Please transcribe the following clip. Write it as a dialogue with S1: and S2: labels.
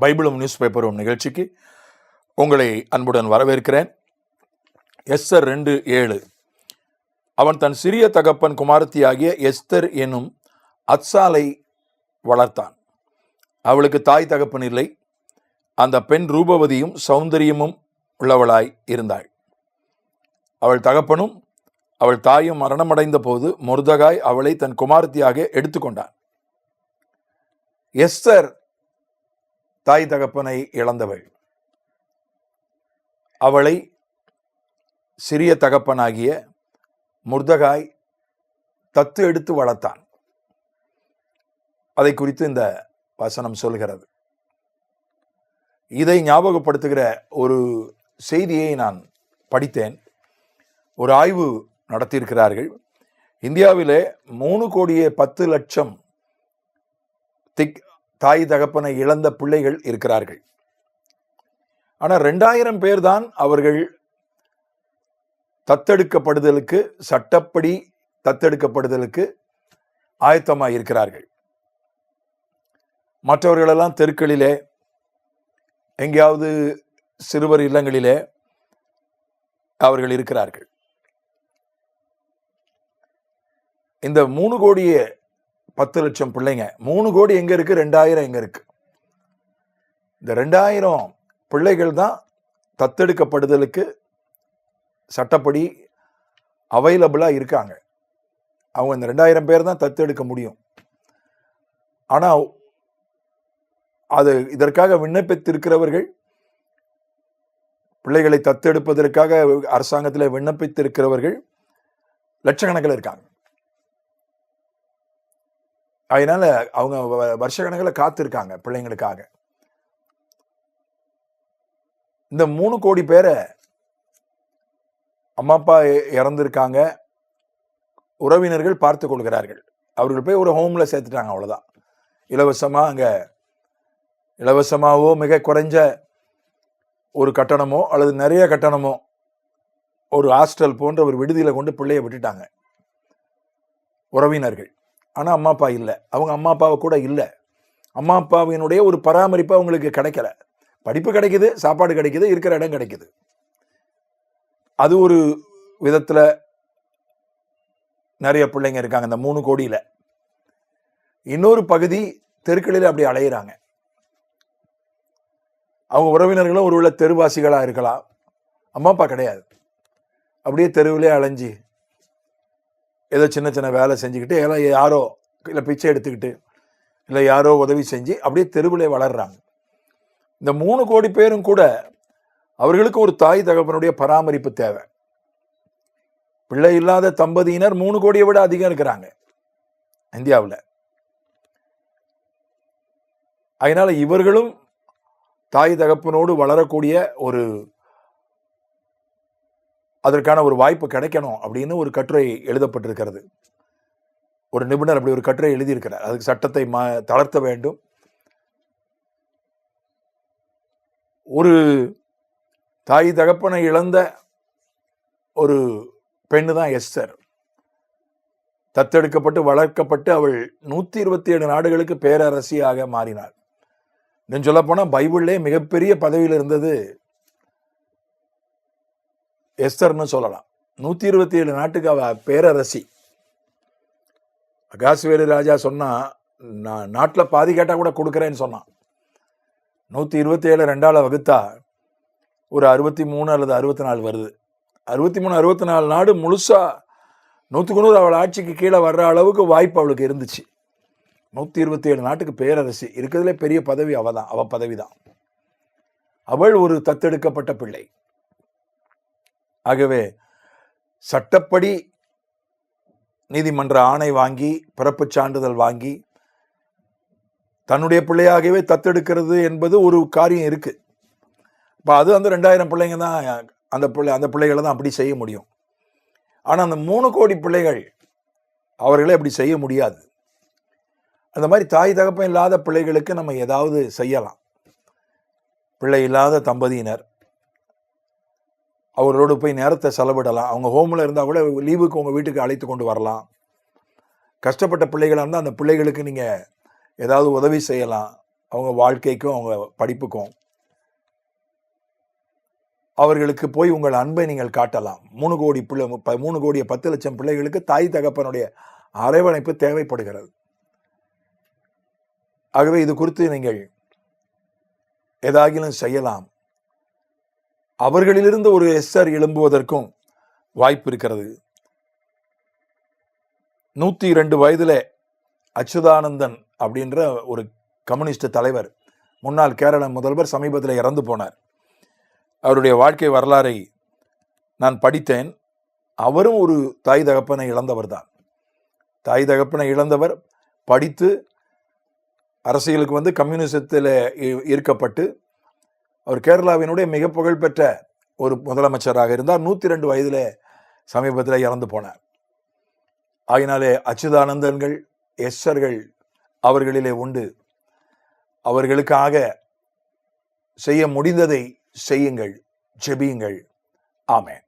S1: பைபிளும் news பேப்பரும் நிகழ்ச்சிக்கு உங்களை அன்புடன் வரவேற்கிறேன். எஸ்தர் ரெண்டு ஏழு. அவன் தன் சிறிய தகப்பன் குமாரத்தியாகிய எஸ்தர் எனும் அத்சாலை வளர்த்தான். அவளுக்கு தாய் தகப்பன் இல்லை. அந்த பெண் ரூபவதியும் சௌந்தரியமும் உள்ளவளாய் இருந்தாள். அவள் தகப்பனும் அவள் தாயும் மரணமடைந்த போது மொர்தகாய் அவளை தன் குமாரத்தியாக எடுத்துக்கொண்டான். எஸ்தர் தாய் தகப்பனை இழந்தவள். அவளை சிறிய தகப்பனாகிய முர்தகாய் தத்து எடுத்து வளர்த்தான். அதை குறித்து இந்த வசனம் சொல்கிறது. இதை ஞாபகப்படுத்துகிற ஒரு செய்தியை நான் படித்தேன். ஒரு ஆய்வு நடத்தியிருக்கிறார்கள். இந்தியாவிலே மூணு கோடியே பத்து லட்சம் திக் தாய் தகப்பனை இழந்த பிள்ளைகள் இருக்கிறார்கள். ஆனால் ரெண்டாயிரம் பேர் தான் அவர்கள் தத்தெடுக்கப்படுதலுக்கு சட்டப்படி தத்தெடுக்கப்படுதலுக்கு ஆயத்தமாக இருக்கிறார்கள் மற்றவர்களெல்லாம் தெருக்களிலே எங்கேயாவது சிறுவர் இல்லங்களிலே அவர்கள் இருக்கிறார்கள். இந்த மூணு கோடியே பத்து லட்சம் பிள்ளைங்க. மூணு கோடி எங்க இருக்கு? ரெண்டாயிரம் எங்க இருக்கு? இந்த ரெண்டாயிரம் பிள்ளைகள் தான் தத்தெடுக்கப்படுதலுக்கு சட்டப்படி அவைலபிளாக இருக்காங்க. அவங்க இந்த ரெண்டாயிரம் பேர் தான் தத்தெடுக்க முடியும். ஆனால் அது இதற்காக விண்ணப்பித்திருக்கிறவர்கள் பிள்ளைகளை தத்தெடுப்பதற்காக அரசாங்கத்தில் விண்ணப்பித்திருக்கிறவர்கள் லட்சக்கணக்கில் இருக்காங்க. அதனால அவங்க வ- வருஷக்கணக்கில் காத்திருக்காங்க பிள்ளைங்களுக்காக. இந்த மூணு கோடி பேரை அம்மா அப்பா இறந்துருக்காங்க இறந்திருக்காங்க. உறவினர்கள் பார்த்து கொள்கிறார்கள். அவர்கள் போய் ஒரு ஹோம்ல சேர்த்துட்டாங்க அவ்வளோதான் இலவசமாக அங்கே இலவசமாகவோ மிக குறைஞ்ச ஒரு கட்டணமோ அல்லது நிறைய கட்டணமோ ஒரு ஹாஸ்டல் போன்ற ஒரு விடுதியில் கொண்டு பிள்ளைய விட்டுட்டாங்க. உறவினர்கள். ஆனால் அம்மா அப்பா இல்லை. அவங்க அம்மா அப்பாவை கூட இல்லை. அம்மா அப்பாவினுடைய ஒரு பராமரிப்பு அவங்களுக்கு கிடைக்கல. படிப்பு கிடைக்குது சாப்பாடு கிடைக்குது இருக்கிற இடம் கிடைக்குது. அது ஒரு விதத்தில் நிறைய பிள்ளைங்க இருக்காங்க இந்த மூணு கோடியில. இன்னொரு பகுதி தெருக்களில் அப்படி அலையிறாங்க. அவங்க உறவினர்களும் ஒருவேளை தெருவாசிகளாக இருக்கலாம். அம்மா அப்பா கிடையாது. அப்படியே தெருவிலே அலைஞ்சு ஏதோ சின்ன சின்ன வேலை செஞ்சுக்கிட்டு எல்லாம் யாரோ இல்லை பிச்சை எடுத்துக்கிட்டு இல்லை யாரோ உதவி செஞ்சு அப்படியே தெருவிலே வளர்றாங்க. இந்த மூணு கோடி பேரும் கூட அவர்களுக்கு ஒரு தாய் தகப்பனுடைய பராமரிப்பு தேவை. பிள்ளை இல்லாத தம்பதியினர் மூணு கோடியை விட அதிகம் இருக்கிறாங்க இந்தியாவில். அதனால் இவர்களும் தாய் தகப்பனோடு வளரக்கூடிய ஒரு அதற்கான ஒரு வாய்ப்பு கிடைக்கணும் அப்படின்னு ஒரு கட்டுரை எழுதப்பட்டிருக்கிறது. ஒரு நிபுணர் அப்படி ஒரு கட்டுரை எழுதியிருக்கிறார். அதுக்கு சட்டத்தை மா தளர்த்த வேண்டும். ஒரு தாய் தகப்பனை இழந்த ஒரு பெண்ணு தான் எஸ்தர். தத்தெடுக்கப்பட்டு வளர்க்கப்பட்டு அவள் நூற்றி இருபத்தி ஏழு நாடுகளுக்கு பேரரசியாக மாறினாள். இன்னும் சொல்லப்போனால் போனா பைபிள்லே மிகப்பெரிய பதவியில் இருந்தது எஸ்தர்னு சொல்லலாம். நூத்தி இருபத்தி ஏழு நாட்டுக்கு அவ பேரரசி. அகாசுவேலு ராஜா சொன்னா நான் நாட்டில் பாதி கேட்டா கூட கொடுக்குறேன்னு சொன்னான். நூத்தி இருபத்தி ஏழு ரெண்டால வகுத்தா ஒரு அறுபத்தி மூணு அல்லது அறுபத்தி நாலு வருது. அறுபத்தி மூணு அறுபத்தி நாலு நாடு முழுசா நூற்றுக்கு நூறு அவள் ஆட்சிக்கு கீழே வர்ற அளவுக்கு வாய்ப்பு அவளுக்கு இருந்துச்சு. நூற்றி இருபத்தி ஏழு நாட்டுக்கு பேரரசி. இருக்கிறதுலே பெரிய பதவி அவள் தான் அவள் பதவி தான் அவள் ஒரு தத்தெடுக்கப்பட்ட பிள்ளை. ஆகவே சட்டப்படி நீதிமன்ற ஆணை வாங்கி பிறப்புச் சான்றிதழ் வாங்கி தன்னுடைய பிள்ளையாகவே தத்தெடுக்கிறது என்பது ஒரு காரியம் இருக்கு. இப்போ அது அந்த ரெண்டாயிரம் பிள்ளைங்க தான் அந்த பிள்ளை அந்த பிள்ளைகளை தான் அப்படி செய்ய முடியும். ஆனால் அந்த மூணு கோடி பிள்ளைகள் அவர்களே அப்படி செய்ய முடியாது. அந்த மாதிரி தாய் தகப்பம் இல்லாத பிள்ளைகளுக்கு நம்ம ஏதாவது செய்யலாம். பிள்ளை இல்லாத தம்பதியினர் அவர்களோடு போய் நேரத்தை செலவிடலாம். அவங்க ஹோமில் இருந்தால் கூட லீவுக்கு உங்கள் வீட்டுக்கு அழைத்து கொண்டு வரலாம். கஷ்டப்பட்ட பிள்ளைகளாக இருந்தால் அந்த பிள்ளைகளுக்கு நீங்கள் ஏதாவது உதவி செய்யலாம். அவங்க வாழ்க்கைக்கும் அவங்க படிப்புக்கும். அவர்களுக்கு போய் உங்கள் அன்பை நீங்கள் காட்டலாம். மூணு கோடி பிள்ளை ப- மூணு கோடியை பத்து லட்சம் பிள்ளைகளுக்கு தாய் தகப்பனுடைய அரவணைப்பு தேவைப்படுகிறது. ஆகவே இது குறித்து நீங்கள் ஏதாகிலும் செய்யலாம். அவர்களிலிருந்து ஒரு எஸ்ஆர் எழும்புவதற்கும் வாய்ப்பு இருக்கிறது. நூற்றி இரண்டு வயதில் அச்சுதானந்தன் அப்படின்ற ஒரு கம்யூனிஸ்ட் தலைவர் முன்னாள் கேரள முதல்வர் சமீபத்தில் இறந்து போனார். அவருடைய வாழ்க்கை வரலாறை நான் படித்தேன். அவரும் ஒரு தாய் தகப்பனை இழந்தவர் தான். தாய் தகப்பனை இழந்தவர் படித்து அரசியலுக்கு வந்து கம்யூனிசத்தில் ஈர்க்கப்பட்டு அவர் கேரளாவினுடைய மிக புகழ்பெற்ற ஒரு முதலமைச்சராக இருந்தார். நூற்றி ரெண்டு வயதில் சமீபத்தில் இறந்து போனார். ஆகினாலே அச்சுதானந்தன்கள் எஸ்ஸர்கள் அவர்களிலே உண்டு. அவர்களுக்காக செய்ய முடிந்ததை செய்யுங்கள் ஜெபியுங்கள். ஆமேன்.